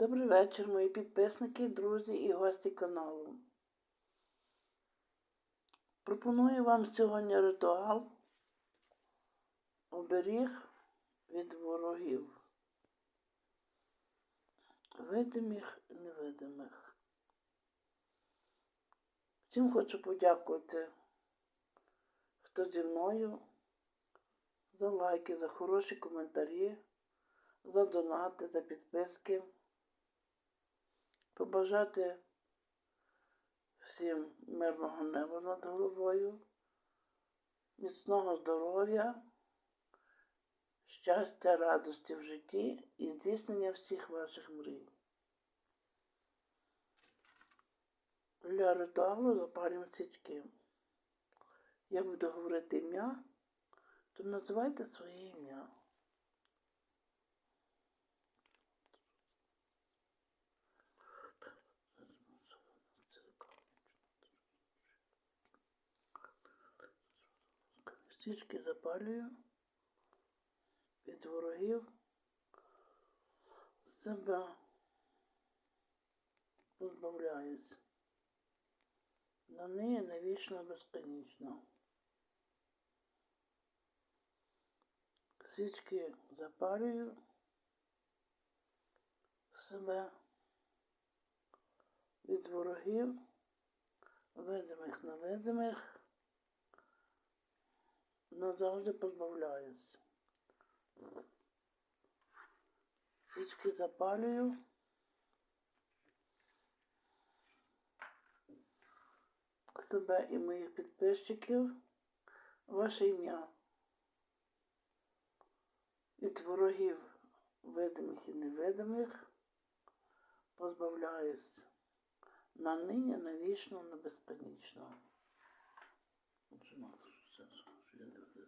Добрий вечір, мої підписники, друзі і гості каналу. Пропоную вам сьогодні ритуал оберіг від ворогів. Видимих і невидимих. Всім хочу подякувати, хто зі мною, за лайки, за хороші коментарі, за донати, за підписки побажати всім мирного неба над головою, міцного здоров'я, щастя, радості в житті і здійснення всіх ваших мрій. Для ритуалу запалюємо свічки. Я буду говорити ім'я, то називайте своє ім'я. Свічки запалюю від ворогів себе позбавляюсь. На неї навічно безконечно. Свічки запалюю себе від ворогів, видимих невидимих назавжди позбавляюсь. Свічки запалюю. Себе і моїх підписчиків, ваше ім'я. Від ворогів видимих і невидимих позбавляюсь на нині, навічно, на безконечно. Отже, нас все, що я не знаю.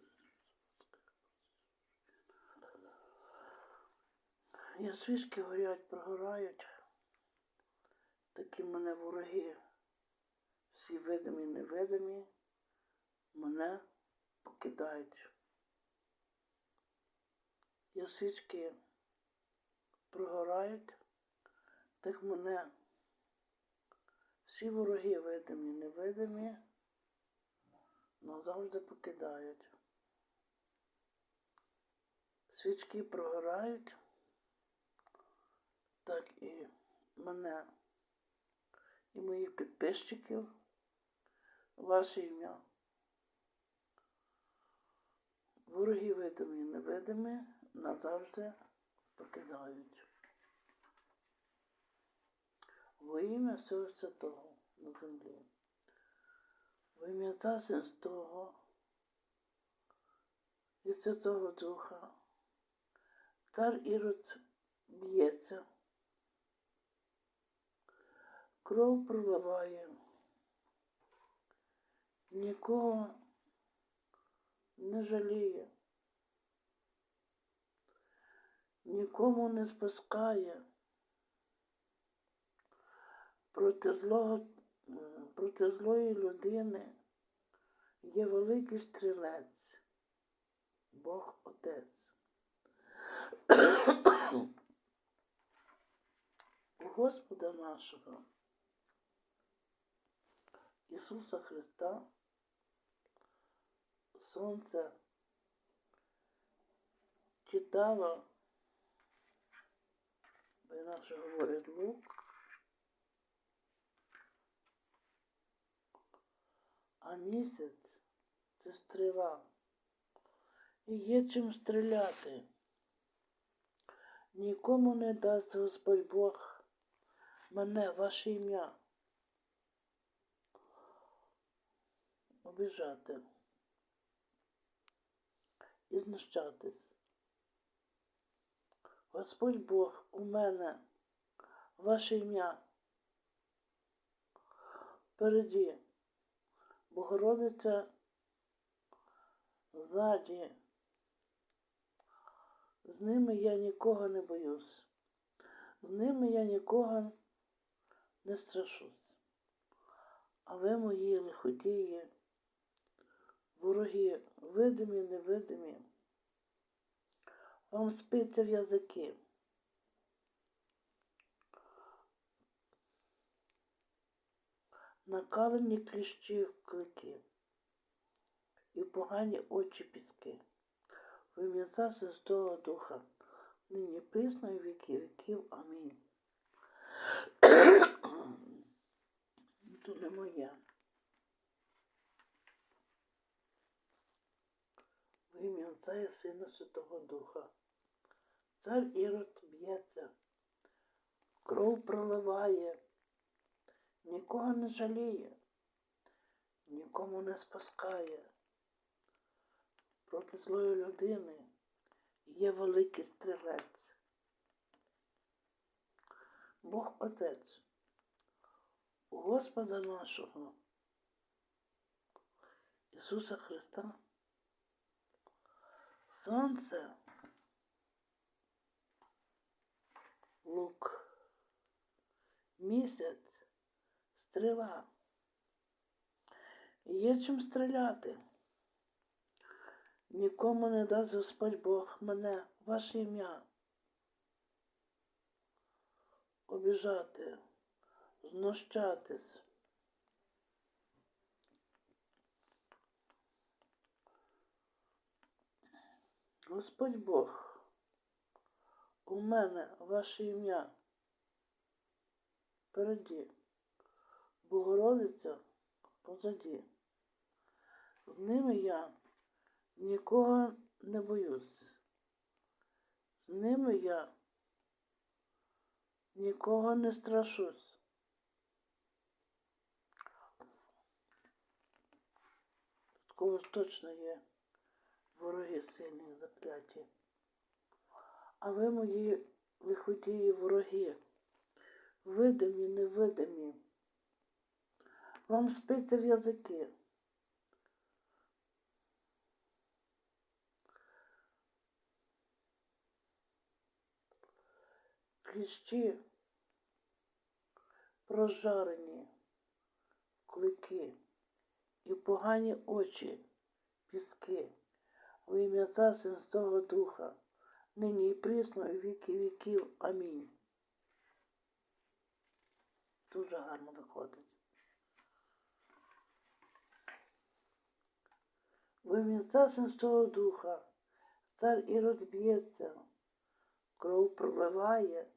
Я свічки горять, прогорають. Такі мене вороги, всі видимі і невидимі, мене покидають. Я свічки прогорають, так мене всі вороги видимі і невидимі назавжди покидають. Свічки прогорають, так і мене і моїх підписчиків, ваше ім'я. Вороги видимі і невидимі назавжди покидають. Во ім'я всього святого на землі. Во ім'я Отця Святого і Святого Духа. Цар Ірод б'ється, кров проливає, нікого не жаліє, нікому не спускає. Проти злого проти злої людини є великий стрілець, Бог Отець. Господа нашого Ісуса Христа Сонце читало, бо інакше говорить лук, а місяць це стріла. І є чим стріляти. Нікому не дасть Господь Бог мене, ваше ім'я. Обіжати і знущатись. Господь Бог у мене, ваше ім'я. Впереді. Богородиця ззаді. З ними я нікого не боюсь. З ними я нікого не страшусь. А ви мої лиходії, дорогі, видимі, невидимі, вам спиться в язики. Накалені кліщі в клики і погані очі піски. Вим'яса Святого Духа, нині присно і віки віків. Амінь. То не моя. В ім'я Отця і Сина Святого Духа. Цар Ірод б'ється, кров проливає, нікого не жаліє, нікому не спаскає. Проти злої людини є великий стрілець. Бог Отець, у Господа нашого, Ісуса Христа, Сонце, лук, місяць, стріла. Є чим стріляти. Нікому не дасть Господь Бог мене, ваше ім'я. Обіжати, знущатись. Господь Бог, у мене ваше ім'я. Впереді, Богородиця позаді. З ними я нікого не боюсь. З ними я нікого не страшусь. Когось точно є вороги сильні закляті. А ви мої лиходії вороги, видимі, невидимі. Вам спиться в язики. Кліщі прожарені, клики і погані очі, піски, в ім'я Отця Святого Духа, нині і прісно, і віки віків. Амінь. Дуже гарно виходить. В ім'я Отця Святого Духа, цар і розб'ється, кров проливає,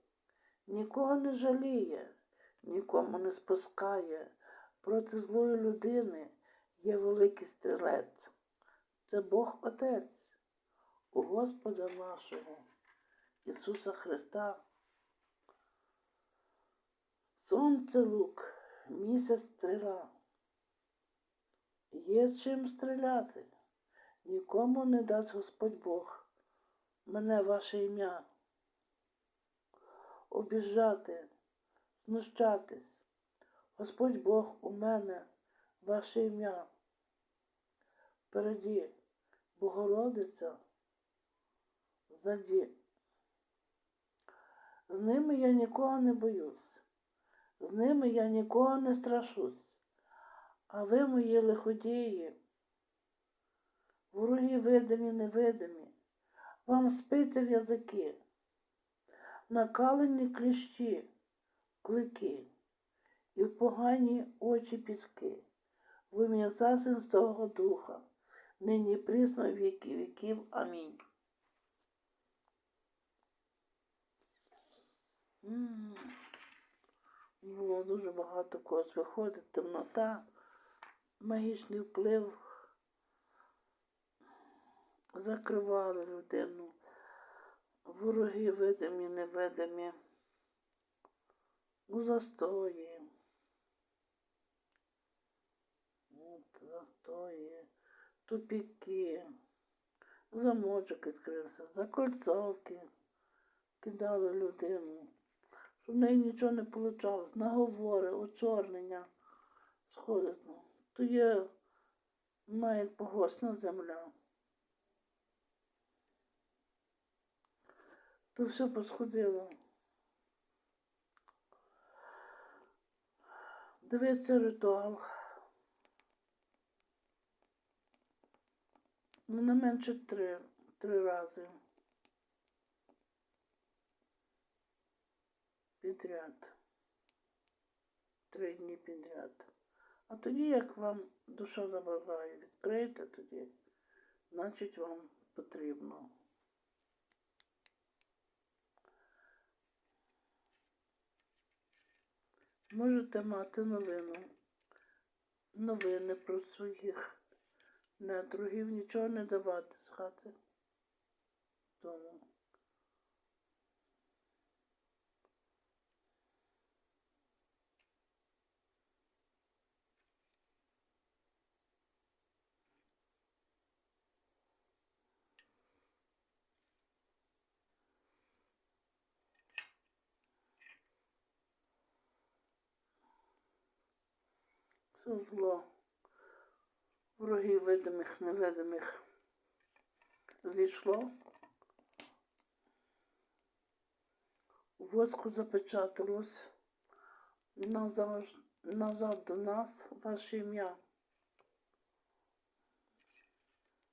нікого не жаліє, нікому не спускає. Проти злої людини є великий стрілець. Це Бог Отець, у Господа нашого, Ісуса Христа. Сонце лук, місяць стріла. Є чим стріляти. Нікому не дасть Господь Бог. Мене ваше ім'я. Обіжати, знущатись. Господь Бог у мене, ваше ім'я. Впереді Богородиця, ззаді. З ними я нікого не боюсь, з ними я нікого не страшусь. А ви, мої лиходії, вороги видимі, невидимі, вам спити в язики, накалені кліщі, клики і в погані очі піски, в ім'я Отця Святого Духа, нині прісно віки віків. Амінь. Було дуже багато когось виходить, темнота, магічний вплив. Закривали людину. Вороги видимі, невидимі. У застої. От, застої, тупіки, замочок відкрився, закольцовки кидали людину, щоб в неї нічого не вийшло, наговори, очорнення сходить. ну, То є навіть погосна земля. То все посходило. Дивиться ритуал. Ну, не менше три, три рази. Підряд. Три дні підряд. А тоді, як вам душа забажає, відкрийте тоді, значить вам потрібно. Можете мати новину, новини про своїх недругів, нічого не давати з хати. Тому. Це зло. Ворогів видимих, невидимих війшло. Воску запечаталось. Назад, назад до нас ваше ім'я.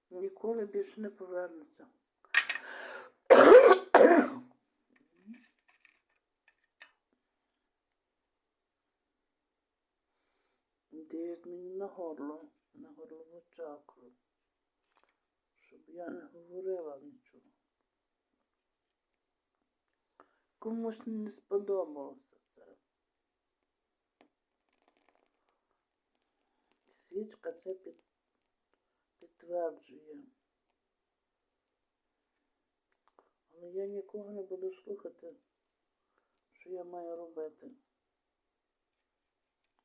Ніколи більше не повернеться. Дають мені на горло, на горлову чакру, щоб я не говорила нічого. Комусь не сподобалося це. Свічка це під, підтверджує. Але я нікого не буду слухати, що я маю робити.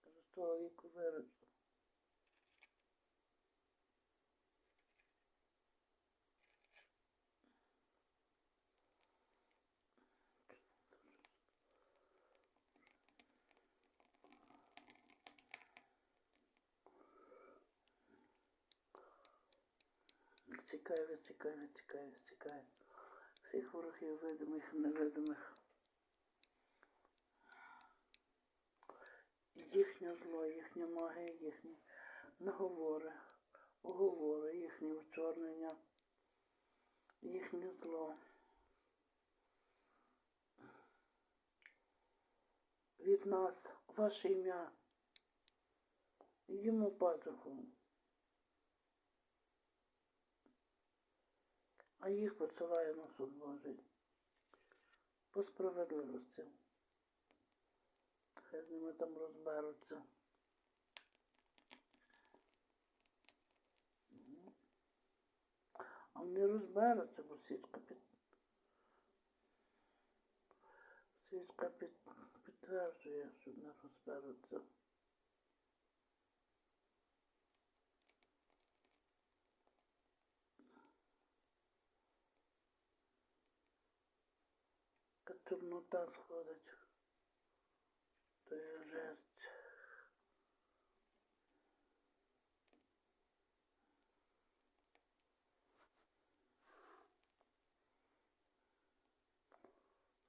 З того віку Цікаві, цікаві, цікаві, цікаві. Всіх ворогів видимих невидимих. Їхнє зло, їхня магія, їхні наговори, уговори, їхні вчорнення, їхнє зло. Від нас ваше ім'я йому патуху. А їх посилає на суд Божий. По справедливості. Хай з ними там розберуться. А вони розберуться, бо свічка під... Свічка під... підтверджує, що не розберуться. Чорнота сходить. То є жесть.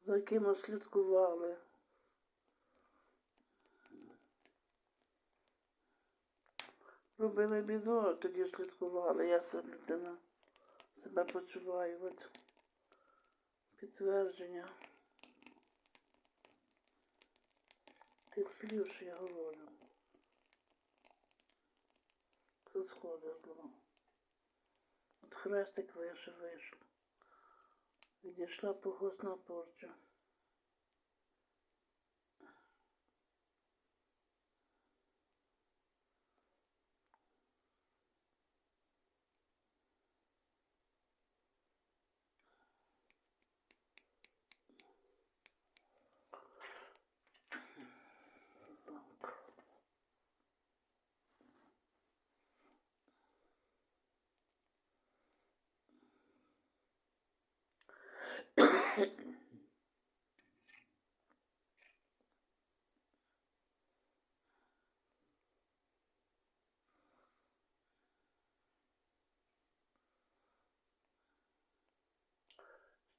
За кимось слідкували. Робили біду, а тоді слідкували. Як ця людина себе почуває. От підтвердження тих слів, що я говорю. Це сходить було. От хрестик вийшов, вийшов. Відійшла погосна порча.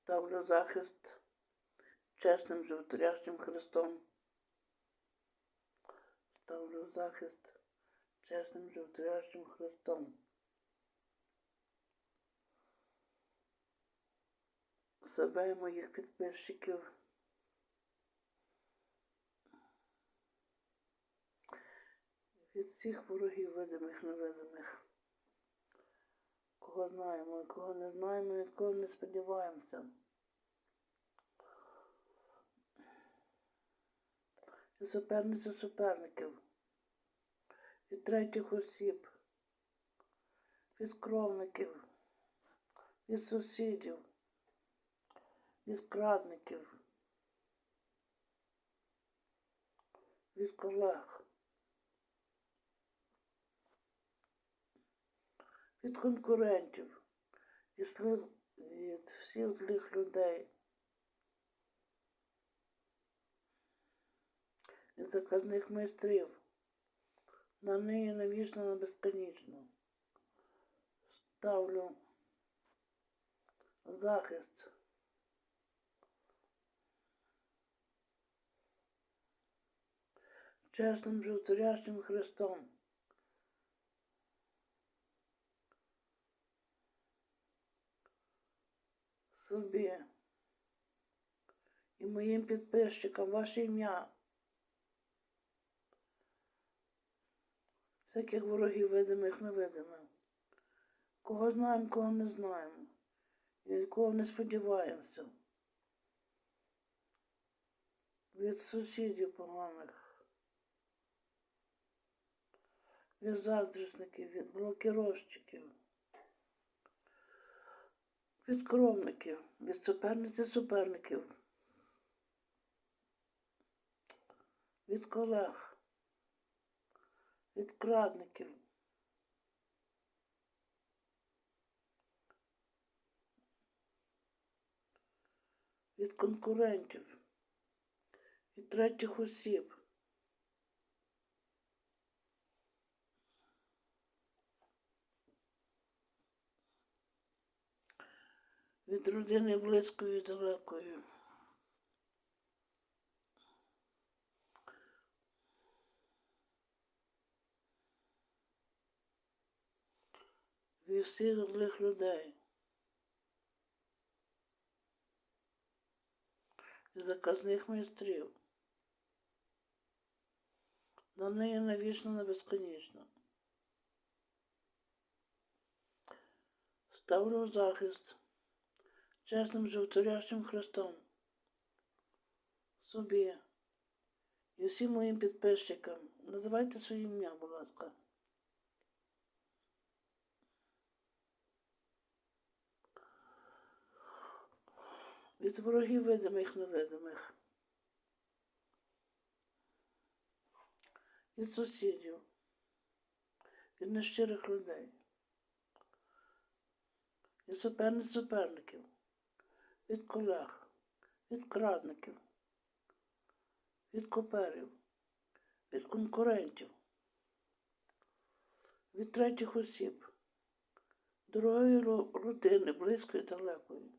Ставлю захист чесним животрящим Христом. Ставлю захист чесним животрящим Христом. Себе і моїх підписчиків. від всіх ворогів видимих невидимих. Кого знаємо, кого не знаємо, від кого не сподіваємося. Від суперниці суперників, від третіх осіб, від кровників, від сусідів, від крадників, від колег, від конкурентів, від, всіх злих людей, від заказних майстрів, на неї навічно на безконечно. Ставлю захист. Чесним животворящим Христом. Собі і моїм підписчикам ваше ім'я. Всяких ворогів видимих невидимих. Кого знаємо, кого не знаємо. І від кого не сподіваємося. Від сусідів поганих. Від заздрісників, від блокіровщиків. Від скромників, від суперниці суперників. Від колег. Від крадників. від конкурентів, від третіх осіб. Від родини і далекої. Від всіх злих людей. і заказних майстрів. На неї навічно не безконечно. Ставлю захист чесним животворящим Христом, собі. І всім моїм підписчикам. Називайте своє ім'я, будь ласка. від ворогів видимих невидимих, від сусідів, від нещирих людей, від суперниць суперників, від колег, від крадників, від коперів, від конкурентів, від третіх осіб, дорогої родини, близької далекої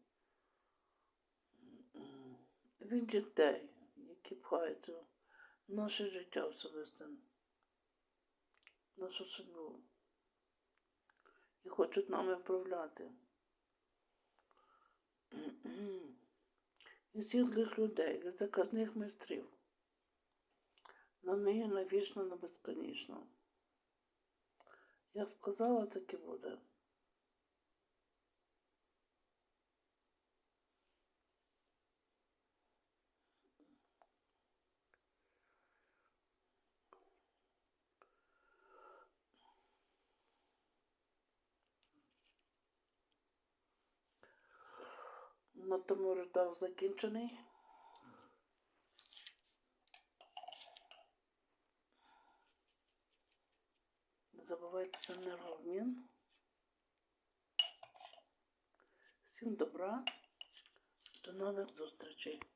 від дітей, які пхаються в наше життя особисте, нашу судьбу. І хочуть нами вправляти. І всіх людей, від заказних майстрів. На неї навічно на безконечно. Як сказала, так і буде. На тому ритуал закінчений. Не забувайте за енергообмін. Всім добра. До нових зустрічей.